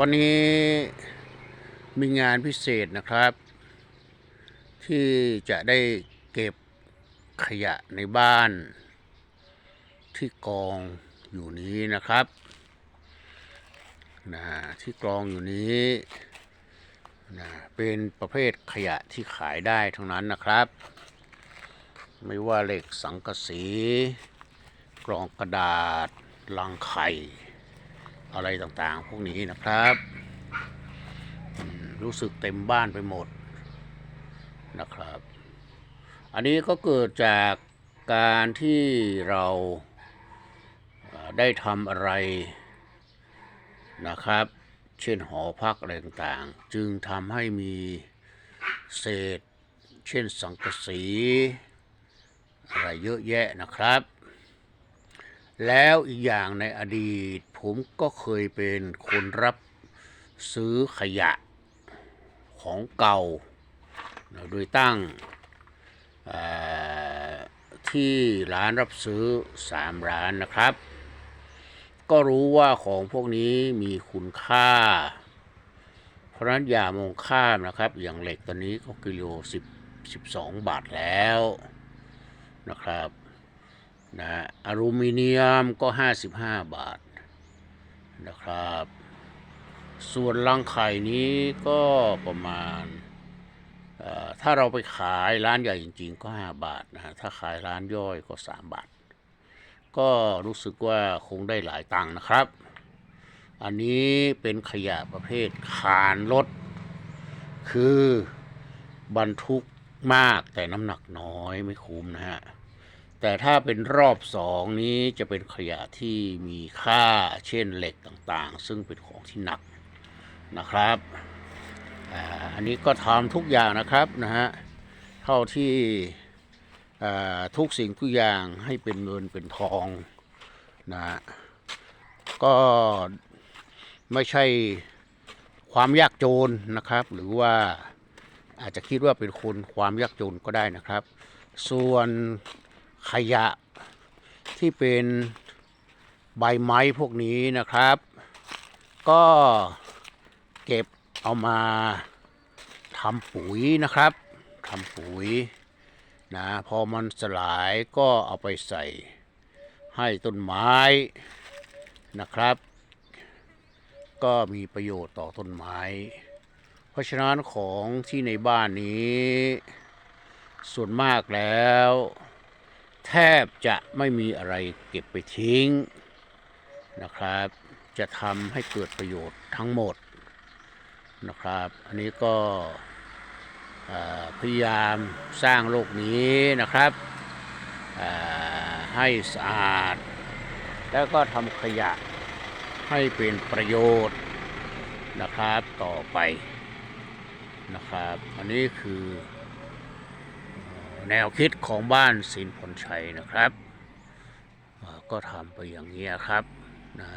วันนี้มีงานพิเศษนะครับ ที่จะได้เก็บขยะในบ้าน ที่กองอยู่นี้นะครับนะที่กองอยู่นี้นะเป็นประเภทขยะที่ขายได้ทั้งนั้นนะครับ ไม่ว่าเหล็กสังกะสี กรองกระดาษลังไข่ อะไรต่างๆ พวกนี้นะครับ รู้สึกเต็มบ้านไปหมดนะครับ อันนี้ก็เกิดจากการที่เราได้ทำอะไรนะครับ เช่นหอพักอะไรต่างๆ จึงทำให้มีเศษ เช่นสังกะสี อะไรเยอะแยะนะครับ แล้วอีกอย่างในอดีต ผมก็เคยเป็นคนรับซื้อขยะของเก่า โดยตั้งที่ร้านรับซื้อสามร้านนะครับ ก็รู้ว่าของพวกนี้มีคุณค่า เพราะนั้นอย่ามองข้ามนะครับ อย่างเหล็กตอนนี้ก็กิโลสิบสิบสองบาทแล้วนะครับ นะอลูมิเนียมก็ 55 บาทนะครับ ส่วนลังไข่นี้ก็ประมาณ ถ้าเราไปขายร้านใหญ่จริง ๆ ก็ 5 บาทนะฮะถ้าขายร้านย่อยก็ 3 บาท ก็รู้สึกว่าคงได้หลายตังค์นะครับ อันนี้เป็นขยะประเภทคานรถ คือบรรทุกมากแต่น้ำหนักน้อยไม่คุ้มนะฮะ แต่ถ้าเป็นรอบสองนี้จะเป็นขยะที่มีค่าเช่นเหล็กต่างๆ ซึ่งเป็นของที่หนักนะครับอันนี้ก็ทำทุกอย่างนะครับนะฮะเท่าที่ทุกสิ่งทุกอย่างให้เป็นเงินเป็นทองนะฮะก็ไม่ใช่ความยากจนนะครับ หรือว่าอาจจะคิดว่าเป็นคนความยากจนก็ได้นะครับ ส่วน ขยะที่เป็นใบไม้พวกนี้นะครับ ก็เก็บเอามาทำปุ๋ยนะครับทำปุ๋ยนะพอมันสลายก็เอาไปใส่ให้ต้นไม้นะครับ ก็มีประโยชน์ต่อต้นไม้ เพราะฉะนั้นของที่ในบ้านนี้ ส่วนมากแล้ว แทบจะไม่มีอะไรเก็บไปทิ้งนะครับ จะทำให้เกิดประโยชน์ทั้งหมดนะครับ อันนี้ก็พยายามสร้างโลกนี้นะครับให้สะอาด แล้วก็ทำขยะให้เป็นประโยชน์นะครับต่อไปนะครับ อันนี้คือ แนวคิดของบ้านศิลผลชัยนะครับ ก็ทำไปอย่างนี้ครับนะ